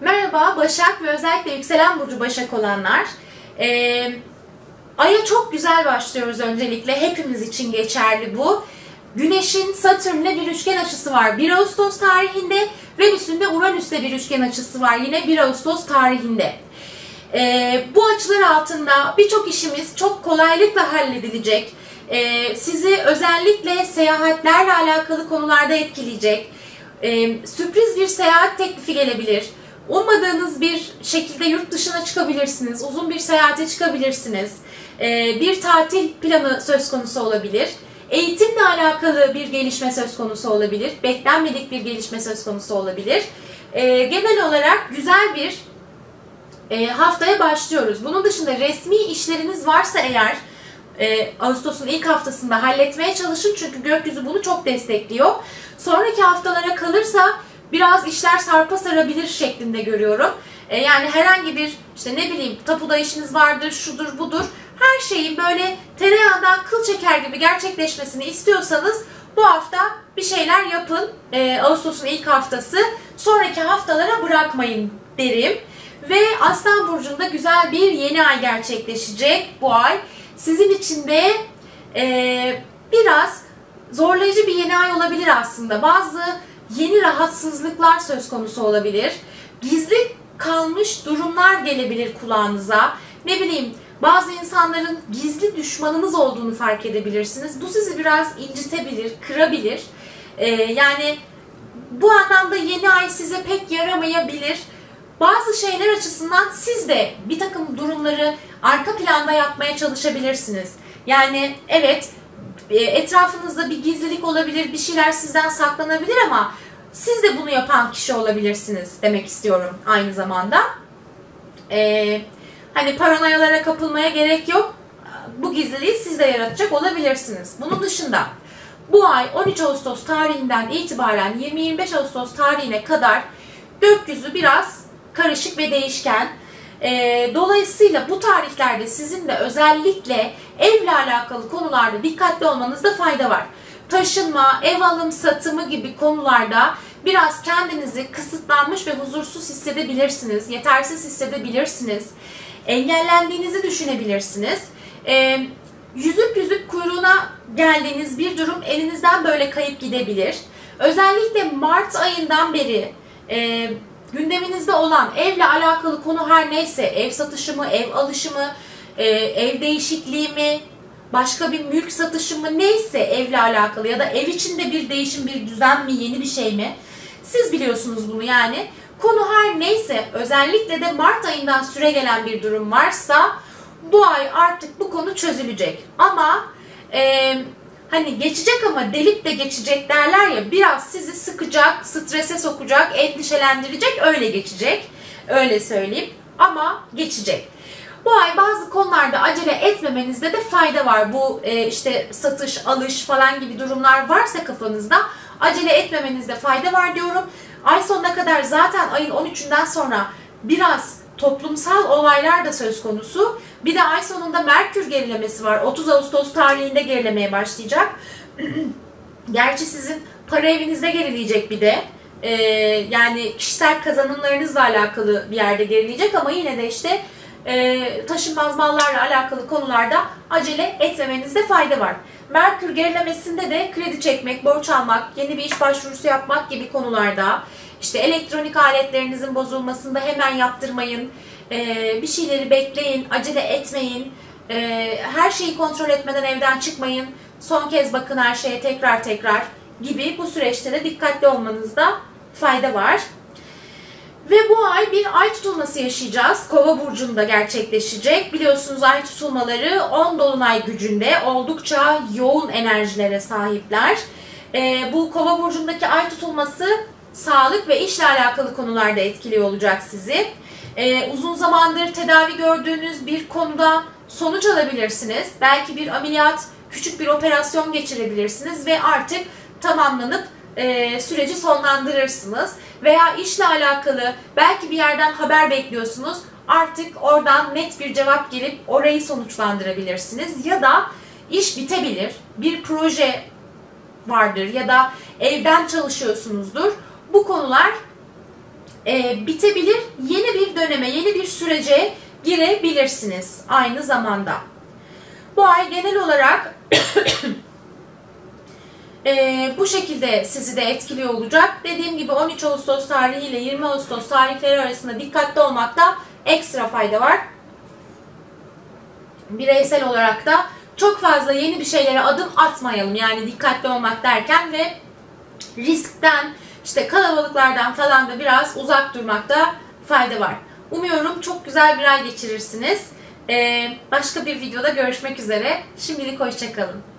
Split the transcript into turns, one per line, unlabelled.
Merhaba Başak ve özellikle yükselen burcu Başak olanlar. Ee, Ay'a çok güzel başlıyoruz öncelikle. Hepimiz için geçerli bu. Güneş'in Satürn'le bir üçgen açısı var 1 Ağustos tarihinde. Venüs'ün de Uranüs'le bir üçgen açısı var yine 1 Ağustos tarihinde. Ee, bu açılar altında birçok işimiz çok kolaylıkla halledilecek. Ee, sizi özellikle seyahatlerle alakalı konularda etkileyecek. Ee, sürpriz bir seyahat teklifi gelebilir Ummadığınız bir şekilde yurt dışına çıkabilirsiniz. Uzun bir seyahate çıkabilirsiniz. Ee, bir tatil planı söz konusu olabilir. Eğitimle alakalı bir gelişme söz konusu olabilir. Beklenmedik bir gelişme söz konusu olabilir. Ee, genel olarak güzel bir e, haftaya başlıyoruz. Bunun dışında resmi işleriniz varsa eğer e, Ağustos'un ilk haftasında halletmeye çalışın çünkü gökyüzü bunu çok destekliyor. Sonraki haftalara kalırsa biraz işler sarpa sarabilir şeklinde görüyorum. E, yani herhangi bir işte ne bileyim tapuda işiniz vardır, şudur budur. Her şeyin böyle tereyağından kıl çeker gibi gerçekleşmesini istiyorsanız bu hafta bir şeyler yapın. E, Ağustos'un ilk haftası. Sonraki haftalara bırakmayın derim. Ve Aslan Burcu'nda güzel bir yeni ay gerçekleşecek bu ay. Sizin için de e, biraz zorlayıcı bir yeni ay olabilir aslında. Bazı yeni rahatsızlıklar söz konusu olabilir. Gizli kalmış durumlar gelebilir kulağınıza. Ne bileyim bazı insanların gizli düşmanınız olduğunu fark edebilirsiniz. Bu sizi biraz incitebilir, kırabilir. Ee, yani bu anlamda yeni ay size pek yaramayabilir. Bazı şeyler açısından siz de bir takım durumları arka planda yapmaya çalışabilirsiniz. Yani evet etrafınızda bir gizlilik olabilir, bir şeyler sizden saklanabilir ama siz de bunu yapan kişi olabilirsiniz demek istiyorum aynı zamanda. Ee, hani paranoyalara kapılmaya gerek yok. Bu gizliliği siz de yaratacak olabilirsiniz. Bunun dışında bu ay 13 Ağustos tarihinden itibaren 20-25 Ağustos tarihine kadar gökyüzü biraz karışık ve değişken. E, dolayısıyla bu tarihlerde sizin de özellikle evle alakalı konularda dikkatli olmanızda fayda var. Taşınma, ev alım satımı gibi konularda biraz kendinizi kısıtlanmış ve huzursuz hissedebilirsiniz, yetersiz hissedebilirsiniz, engellendiğinizi düşünebilirsiniz. E, yüzüp yüzüp kuyruğuna geldiğiniz bir durum elinizden böyle kayıp gidebilir. Özellikle Mart ayından beri e, gündeminizde olan evle alakalı konu her neyse, ev satışı mı, ev alışı mı, e, ev değişikliği mi, başka bir mülk satışı mı neyse evle alakalı ya da ev içinde bir değişim, bir düzen mi, yeni bir şey mi? Siz biliyorsunuz bunu yani. Konu her neyse özellikle de Mart ayından süre gelen bir durum varsa bu ay artık bu konu çözülecek. Ama e, hani geçecek ama delip de geçecek derler ya biraz sizi sıkacak, strese sokacak, endişelendirecek öyle geçecek. Öyle söyleyeyim ama geçecek. Bu ay bazı konularda acele etmemenizde de fayda var. Bu e, işte satış, alış falan gibi durumlar varsa kafanızda acele etmemenizde fayda var diyorum. Ay sonuna kadar zaten ayın 13'ünden sonra biraz toplumsal olaylar da söz konusu. Bir de ay sonunda Merkür gerilemesi var. 30 Ağustos tarihinde gerilemeye başlayacak. Gerçi sizin para evinizde gerileyecek bir de. Ee, yani kişisel kazanımlarınızla alakalı bir yerde gerileyecek ama yine de işte e, taşınmaz mallarla alakalı konularda acele etmemenizde fayda var. Merkür gerilemesinde de kredi çekmek, borç almak, yeni bir iş başvurusu yapmak gibi konularda işte elektronik aletlerinizin bozulmasında hemen yaptırmayın, e, bir şeyleri bekleyin, acele etmeyin, e, her şeyi kontrol etmeden evden çıkmayın, son kez bakın her şeye tekrar tekrar gibi bu süreçte de dikkatli olmanızda fayda var. Ve bu ay bir ay tutulması yaşayacağız. Kova burcunda gerçekleşecek. Biliyorsunuz ay tutulmaları 10 dolunay gücünde oldukça yoğun enerjilere sahipler. Ee, bu kova burcundaki ay tutulması sağlık ve işle alakalı konularda etkili olacak sizi. Ee, uzun zamandır tedavi gördüğünüz bir konuda sonuç alabilirsiniz. Belki bir ameliyat, küçük bir operasyon geçirebilirsiniz ve artık tamamlanıp e, süreci sonlandırırsınız. Veya işle alakalı belki bir yerden haber bekliyorsunuz. Artık oradan net bir cevap gelip orayı sonuçlandırabilirsiniz. Ya da iş bitebilir. Bir proje vardır ya da evden çalışıyorsunuzdur. Bu konular e, bitebilir. Yeni bir döneme, yeni bir sürece girebilirsiniz aynı zamanda. Bu ay genel olarak e, bu şekilde sizi de etkiliyor olacak. Dediğim gibi 13 Ağustos tarihi ile 20 Ağustos tarihleri arasında dikkatli olmakta ekstra fayda var. Bireysel olarak da çok fazla yeni bir şeylere adım atmayalım. Yani dikkatli olmak derken ve riskten, işte kalabalıklardan falan da biraz uzak durmakta fayda var. Umuyorum çok güzel bir ay geçirirsiniz. Ee, başka bir videoda görüşmek üzere. Şimdilik hoşçakalın.